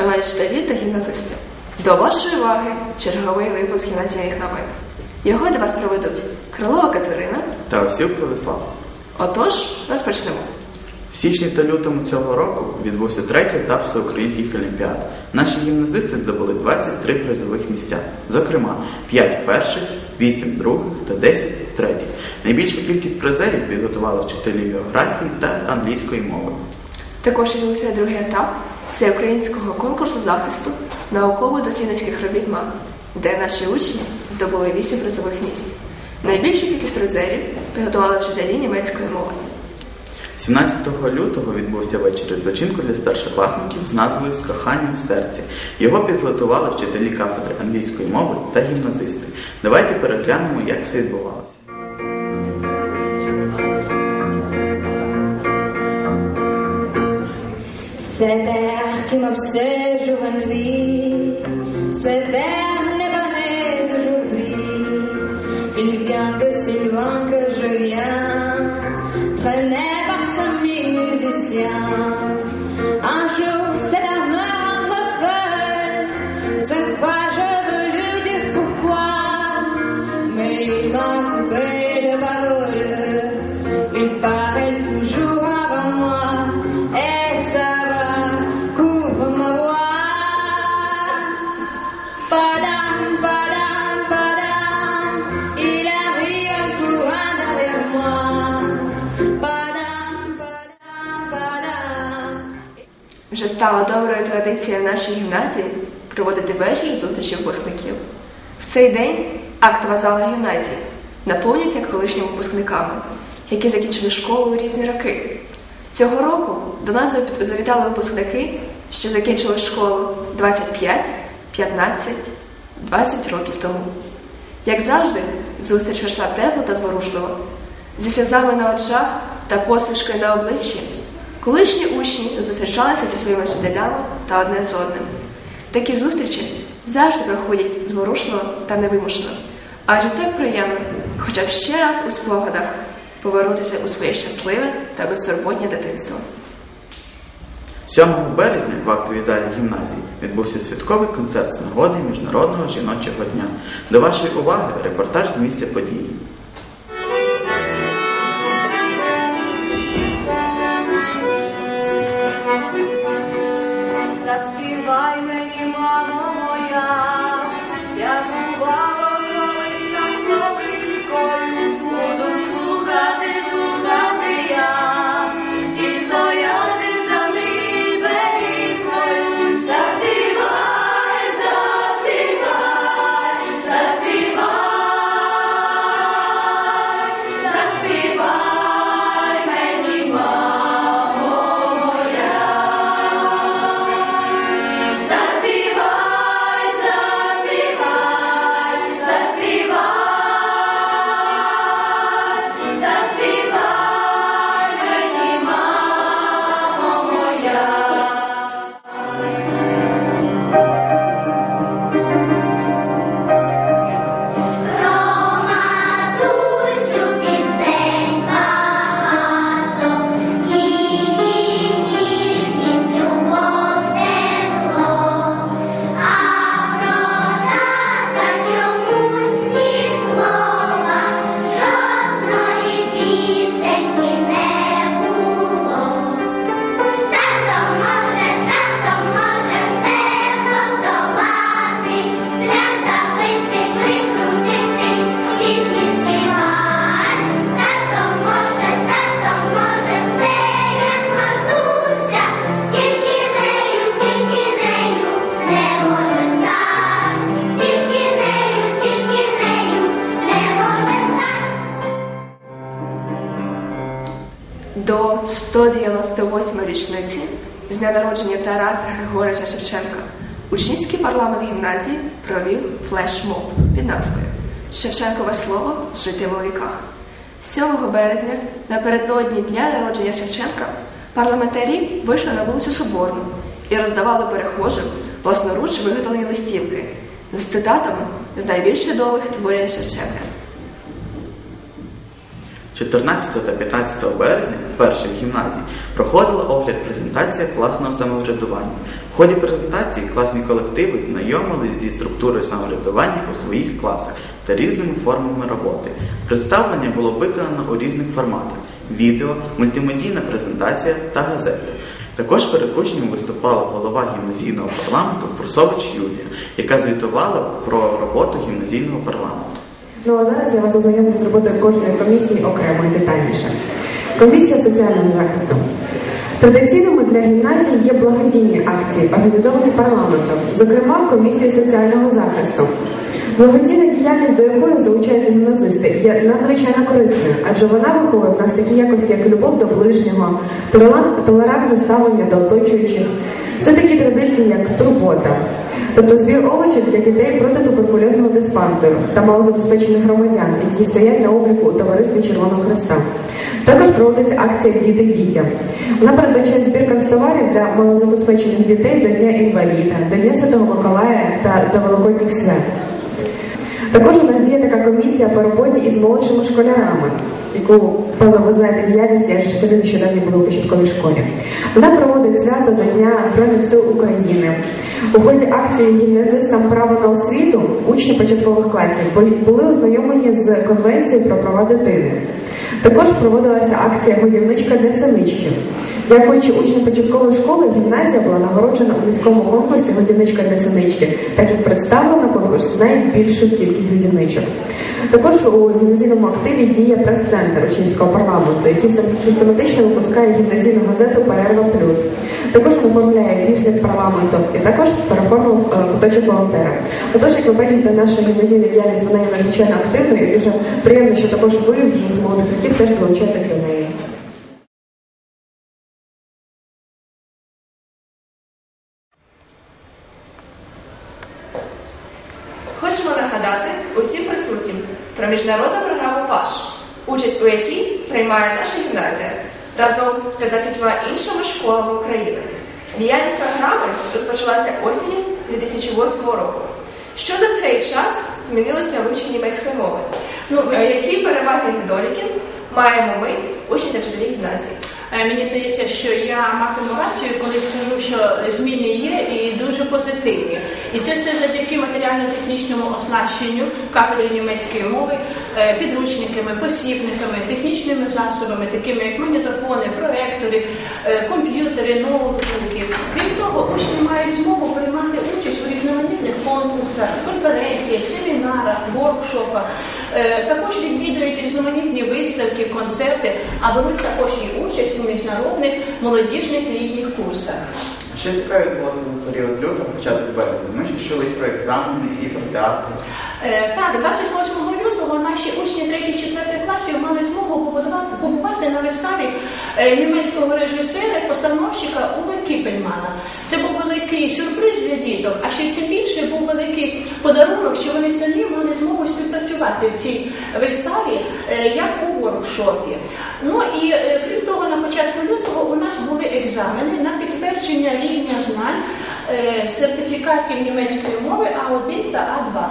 шановні читачі та гімназисти. До вашої уваги черговий випуск гімназійних новин. Його для вас проведуть Крилова Катерина. та Осів Владислав. Отож, розпочнемо. В січні та лютому цього року відбувся третій етап всеукраїнських олімпіад. Наші гімназисти здобули 23 призових місця, зокрема 5 перших, 8 других та 10 третіх. Найбільшу кількість призерів підготували вчителі географії та англійської мови. Також відбувся другий етап всеукраїнського конкурсу захисту науково-дослідницьких робіт МАН, де наші учні здобули 8 призових місць. Найбільшу кількість призерів підготували вчителі німецької мови. 17 лютого відбувся вечір відпочинку для старшокласників з назвою З коханням в серці. Його підготували вчителі кафедри англійської мови та гімназисти. Давайте переглянемо, як все відбувалося. Cet air qui m'obsède jour et nuit, cet air n'est pas né d'aujourd'hui. Il vient de si loin que je viens, traîné par ces mille musiciens. Un jour, cet air me rendre folle, cette fois je veux lui dire pourquoi. Mais il m'a coupé de parole, il parle Вже стала доброю традицією в нашій гімназії проводити вечір зустрічі випускників. В цей день актова зала гімназії наповнюється колишніми випускниками, які закінчили школу у різні роки. Цього року до нас завітали випускники, що закінчили школу 25, 15, 20 років тому. Як завжди, зустріч пройшла тепло та зворушливо. Зі сльозами на очах та посмішкою на обличчі колишні учні зустрічалися зі своїми вчителями та одне з одним. Такі зустрічі завжди проходять зворушливо та невимушено. Адже так приємно, хоча б ще раз у спогадах повернутися у своє щасливе та безтурботнє дитинство. 7 березня в актовій залі гімназії відбувся святковий концерт з нагоди Міжнародного жіночого дня. До вашої уваги репортаж з місця події. 198 річниці з дня народження Тараса Григоровича Шевченка учнівський парламент гімназії провів флешмоб під назвою Шевченкове слово жити у віках. 7 березня, напередодні дня народження Шевченка, парламентарі вийшли на вулицю Соборну і роздавали перехожим власноруч виготовлені листівки з цитатами з найбільш відомих творів Шевченка. 14 та 15 березня, вперше в гімназії, проходила огляд презентація класного самоврядування. В ході презентації класні колективи знайомились зі структурою самоврядування у своїх класах та різними формами роботи. Представлення було виконано у різних форматах: відео, мультимедійна презентація та газети. Також перед учнями виступала голова гімназійного парламенту Фурсович Юлія, яка звітувала про роботу гімназійного парламенту. Ну а зараз я вас ознайомлю з роботою кожної комісії окремо і детальніше. Комісія соціального захисту. Традиційними для гімназії є благодійні акції, організовані парламентом, зокрема комісією соціального захисту. Благодійна діяльність, до якої залучаються гімназисти, є надзвичайно корисною, адже вона виховує в нас такі якості, як любов до ближнього, толерантне ставлення до оточуючих. Це такі традиції, як турбота, тобто збір овочів для дітей протитуберкульозного диспансеру та малозабезпечених громадян, які стоять на обліку у товаристві Червоного Христа. Також проводиться акція Діти дітям. Вона передбачає збір канцтоварів для малозабезпечених дітей до Дня інваліда, до Дня Святого Миколая та до Великодніх свят. Також у нас діє така комісія по роботі із молодшими школярами, яку, певно, ви знаєте діяльність, я ж самі нещодавно була у початковій школі. Вона проводить свято до Дня Збройних сил України. У ході акції гімназистам право на освіту учні початкових класів були ознайомлені з конвенцією про права дитини. Також проводилася акція Годівничка для синичків. Дякуючи учням початкової школи, гімназія була нагороджена у міському конкурсі Годівничка для синички, так як представила конкурс найбільшу кількість годівничок. Також у гімназійному активі діє прес-центр учнівського парламенту, який систематично випускає гімназійну газету Перерва Плюс. Також оформляє вісник парламенту і також переформив е, куточок волонтера. Отож, як ви бачите, наша гімназійна діяльність вона є надзвичайно активною і дуже приємно, що також ви вже з молодих років теж долучаєтесь до неї. Хочемо нагадати усім присутнім про програма ПАШ, участь у якій приймає наша гімназія разом з 15 іншими школами України. Діяльність програми розпочалася осінню 2008 року. Що за цей час змінилося в учні німецької мови? Ну, Е, Які переваги і недоліки маємо ми, учні та вчителі гімназії? Е, Мені здається, що я матиму рацію, коли скажу, що зміни є і дуже позитивні. І це все завдяки матеріально-технічному оснащенню кафедри німецької мови, е, підручниками, посібниками, технічними засобами, такими як магнітофони, проектори, е, комп'ютери, ноутбуки. Крім того, учні мають змогу приймати участь різноманітних конкурсах, конференціях, семінарах, воркшопах. Е, Також відвідують різноманітні виставки, концерти, а беруть також і участь у міжнародних молодіжних літніх курсах. Що цікаве було за період лютого, початок березня. Ми ще чули про екзамени, і про театр. Е, Так, 28 лютого наші учні 3-4 класів мали змогу побудувати, побувати на виставі е, німецького режисера, постановщика Уве Кіпельмана. Це був великий сюрприз для діток, а ще тим більше був великий подарунок, що вони самі мали змогу співпрацювати в цій виставі, е, як у воркшопі. Ну і е, крім того, на початку лютого у нас були екзамени на підтвердження рівня знань сертифікатів німецької мови А1 та А2.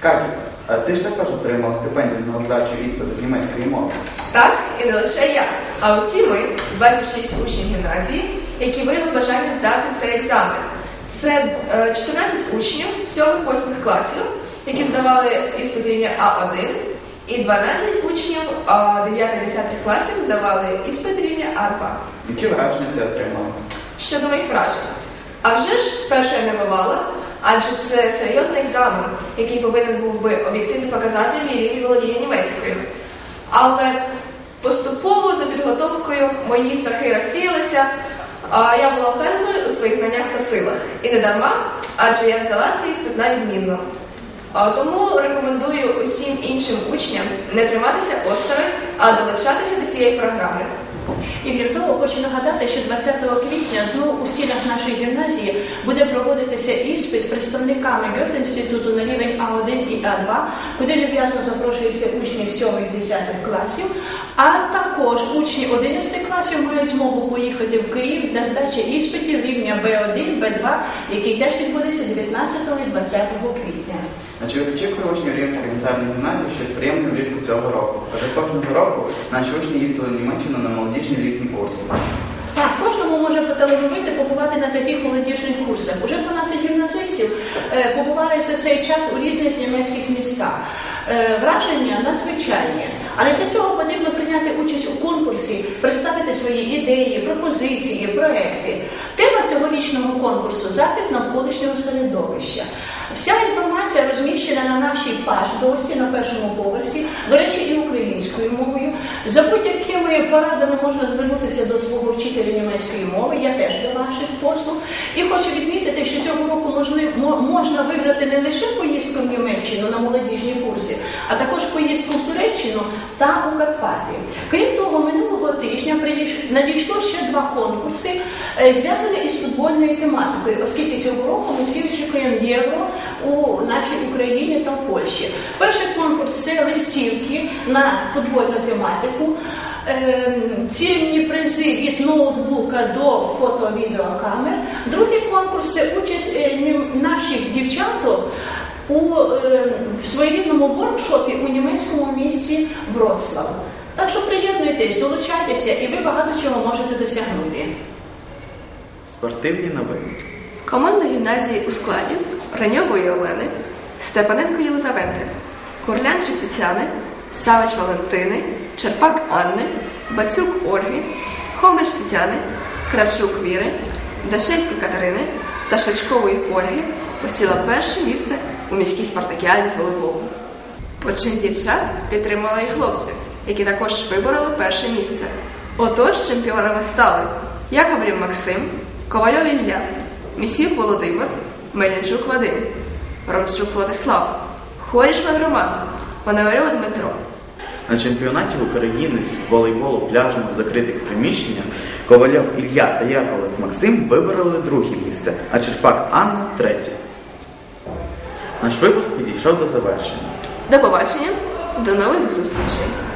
Катю, а ти ж також отримала стипендію на здачу іспиту з німецької мови. Так, і не лише я, а усі ми, 26 учнів гімназії, які виявили бажання здати цей екзамен. Це е, 14 учнів 7-8 класів, які здавали іспит рівня А1, і 12 учнів 9-10 класів здавали іспит рівня А2. Які враження ти отримала? Щодо моїх вражень. А вже ж спершу я не бувала, адже це серйозний екзамен, який повинен був би об'єктивно показати мій рівень володіння німецькою. Але поступово за підготовкою мої страхи розсіялися, я була впевненою у своїх знаннях та силах. І не дарма, адже я здала цей іспит на відмінно. Тому рекомендую усім іншим учням не триматися осторонь, а долучатися до цієї програми. І крім того, хочу нагадати, що 20 квітня знову у стінах нашої гімназії буде проводитися іспит представниками Гьоте-інституту на рівень А1 і А2, куди люб'язно запрошуються учні 7-10 класів. А також учні 11 класів мають змогу поїхати в Київ для здачі іспитів рівня Б1, Б2, який теж відбудеться 19 і 20 квітня. Чи очікує учнів Рівненської гуманітарної гімназії щось приємне влітку цього року? Адже кожного року наші учні їздили в Німеччину на молодіжні літні курси. Так, кожному може поталановити побувати на таких молодіжних курсах. Уже 12 гімназистів е, побували за цей час у різних німецьких містах. Е, Враження надзвичайні, але для цього потрібно прийняти участь у конкурсі, представити свої ідеї, пропозиції, проекти. Тема цьогорічного конкурсу захист навколишнього середовища. Вся інформація розміщена на нашій паш-дості на першому поверсі, до речі, і українською мовою. За будь-якими порадами можна звернутися до свого вчителя німецької мови. Я теж до ваших послуг. І хочу відмітити, що цього року можна виграти не лише поїздку в Німеччину на молодіжні курси, а також поїздку в Туреччину та у Карпати. Крім того, минулого тижня надійшло ще два конкурси, е, зв'язані із футбольною тематикою, оскільки цього року ми всі очікуємо євро у нашій Україні та Польщі. Перший конкурс це листівки на футбольну тематику. Ем, Цінні призи від ноутбука до фото-відеокамер. Другий конкурс це участь е, наших дівчаток у е, в своєрідному воркшопі у німецькому місті Вроцлав. Так що приєднуйтесь, долучайтеся, і ви багато чого можете досягнути. Спортивні новини. Команда гімназії у складі Раньової Олени, Степаненко Єлизавети, Курлянчик Тетяни, Савич Валентини, Черпак Анни, Бацюк Ольги, Хомич Тетяни, Кравчук Віри, Дашевської Катерини та Швачкової Ольги посіла перше місце у міській спартакіаді з волейболу. Почин дівчат підтримали і хлопці, які також вибороли перше місце. Отож, чемпіонами стали Яковлів Максим, Ковальов Ілля, Місюк Володимир, Мельничук Вадим, Ромчук Владислав, Хорішман Роман, Пономарьов Дмитро. На чемпіонаті України з волейболу пляжного в закритих приміщеннях Ковальов Ілля та Яковлев Максим вибороли друге місце, а Черпак Анна третє. Наш випуск підійшов до завершення. До побачення, до нових зустрічей!